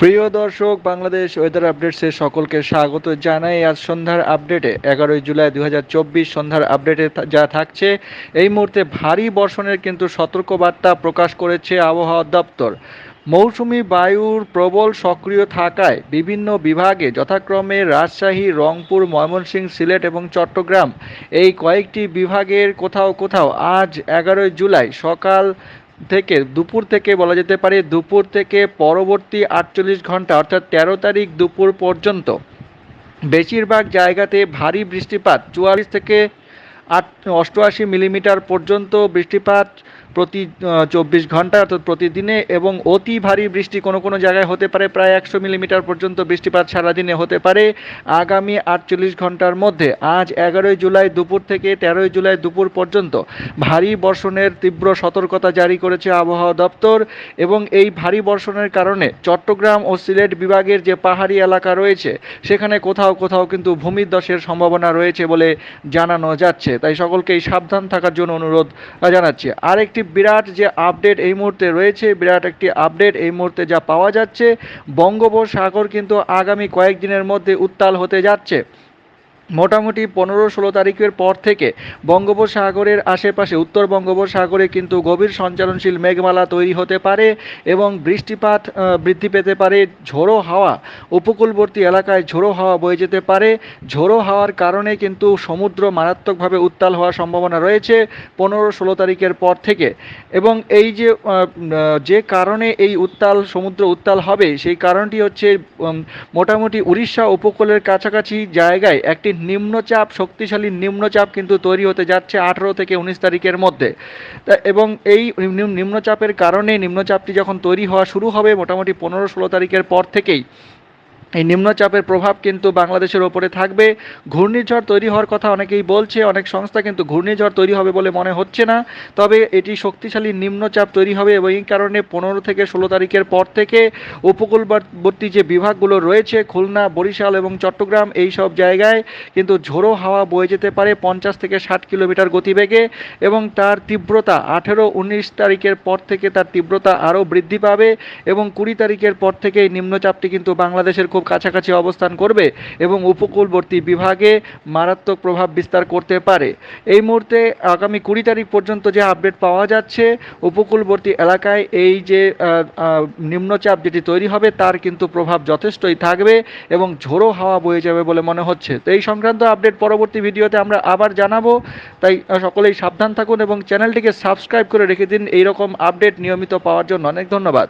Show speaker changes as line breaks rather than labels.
প্রিয় দর্শক, বাংলাদেশ ওয়েদার আপডেটসে সকলকে স্বাগত জানাই। আজ সন্ধ্যার আপডেটে এগারোই জুলাই দু হাজার চব্বিশ সন্ধ্যার আপডেটে যা থাকছে, এই মুহূর্তে ভারী বর্ষণের কিন্তু সতর্কবার্তা প্রকাশ করেছে আবহাওয়া দপ্তর। মৌসুমি বায়ুর প্রবল সক্রিয় থাকায় বিভিন্ন বিভাগে যথাক্রমে রাজশাহী, রংপুর, ময়মনসিংহ, সিলেট এবং চট্টগ্রাম, এই কয়েকটি বিভাগের কোথাও কোথাও আজ এগারোই জুলাই সকাল থেকে, দুপুর থেকে বলা যেতে পারে দুপুর থেকে পরবর্তী আটচল্লিশ ঘণ্টা, অর্থাৎ তেরো তারিখ দুপুর পর্যন্ত। বেশিরভাগ জায়গাতে ভারী বৃষ্টিপাত, চুয়াল্লিশ থেকে আট, অষ্টআশি মিলিমিটার পর্যন্ত বৃষ্টিপাত প্রতি চব্বিশ ঘণ্টা অর্থাৎ প্রতিদিনে এবং অতি ভারী বৃষ্টি কোনো কোনো জায়গায় হতে পারে, প্রায় একশো মিলিমিটার পর্যন্ত বৃষ্টিপাত সারাদিনে হতে পারে আগামী আটচল্লিশ ঘণ্টার মধ্যে। আজ এগারোই জুলাই দুপুর থেকে তেরোই জুলাই দুপুর পর্যন্ত ভারী বর্ষণের তীব্র সতর্কতা জারি করেছে আবহাওয়া দপ্তর এবং এই ভারী বর্ষণের কারণে চট্টগ্রাম ও সিলেট বিভাগের যে পাহাড়ি এলাকা রয়েছে, সেখানে কোথাও কোথাও কিন্তু ভূমিধসের সম্ভাবনা রয়েছে বলে জানানো যাচ্ছে। তাই সকলকেই সাবধান থাকার জন্য অনুরোধ জানাচ্ছি। আরেকটি বিরাট যে আপডেট এই মুহূর্তে রয়েছে, বিরাট একটি আপডেট এই মুহূর্তে যা পাওয়া যাচ্ছে। বঙ্গোপসাগর কিন্তু আগামী কয়েকদিনের মধ্যে উত্তাল হতে যাচ্ছে। মোটামুটি পনেরো ষোলো তারিখের পর থেকে বঙ্গোপসাগরের আশেপাশে, উত্তর বঙ্গোপসাগরে কিন্তু গভীর সঞ্চালনশীল মেঘমালা তৈরি হতে পারে এবং বৃষ্টিপাত বৃদ্ধি পেতে পারে। ঝোড়ো হাওয়া, উপকূলবর্তী এলাকায় ঝোড়ো হাওয়া বয়ে যেতে পারে। ঝোড়ো হাওয়ার কারণে কিন্তু সমুদ্র মারাত্মকভাবে উত্তাল হওয়ার সম্ভাবনা রয়েছে পনেরো ষোলো তারিখের পর থেকে। এবং এই যে যে কারণে এই উত্তাল, সমুদ্র উত্তাল হবে, সেই কারণটি হচ্ছে মোটামুটি উড়িষ্যা উপকূলের কাছাকাছি জায়গায় একটি নিম্নচাপ, শক্তিশালী নিম্নচাপ কিন্তু তৈরি হতে যাচ্ছে আঠেরো থেকে উনিশ তারিখের মধ্যে। এবং এই নিম্নচাপের কারণে নিম্নচাপটি যখন তৈরি হওয়া শুরু হবে মোটামুটি পনেরো ষোলো তারিখের পর থেকেই এই নিম্নচাপের প্রভাব কিন্তু বাংলাদেশের ওপরে থাকবে। ঘূর্ণিঝড় তৈরি হওয়ার কথা অনেকেই বলছে, অনেক সংস্থা কিন্তু ঘূর্ণিঝড় তৈরি হবে বলে মনে হচ্ছে না। তবে এটি শক্তিশালী নিম্নচাপ তৈরি হবে এবং এই কারণে পনেরো থেকে ষোলো তারিখের পর থেকে উপকূলবর্তী যে বিভাগগুলো রয়েছে, খুলনা, বরিশাল এবং চট্টগ্রাম, এই সব জায়গায় কিন্তু ঝোড়ো হাওয়া বয়ে যেতে পারে পঞ্চাশ থেকে ষাট কিলোমিটার গতিবেগে এবং তার তীব্রতা আঠেরো, উনিশ তারিখের পর থেকে তার তীব্রতা আরও বৃদ্ধি পাবে এবং কুড়ি তারিখের পর থেকে নিম্নচাপটি কিন্তু বাংলাদেশের খুব কাছাকাছি অবস্থান করবে এবং উপকূলবর্তী বিভাগে মারাত্মক প্রভাব বিস্তার করতে পারে। এই মুহূর্তে আগামী কুড়ি তারিখ পর্যন্ত যে আপডেট পাওয়া যাচ্ছে, উপকূলবর্তী এলাকায় এই যে নিম্নচাপ যেটি তৈরি হবে তার কিন্তু প্রভাব যথেষ্টই থাকবে এবং ঝোড়ো হাওয়া বয়ে যাবে বলে মনে হচ্ছে। তো এই সংক্রান্ত আপডেট পরবর্তী ভিডিওতে আমরা আবার জানাব। তাই সকলেই সাবধান থাকুন এবং চ্যানেলটিকে সাবস্ক্রাইব করে রেখে দিন। এইরকম আপডেট নিয়মিত পাওয়ার জন্য অনেক ধন্যবাদ।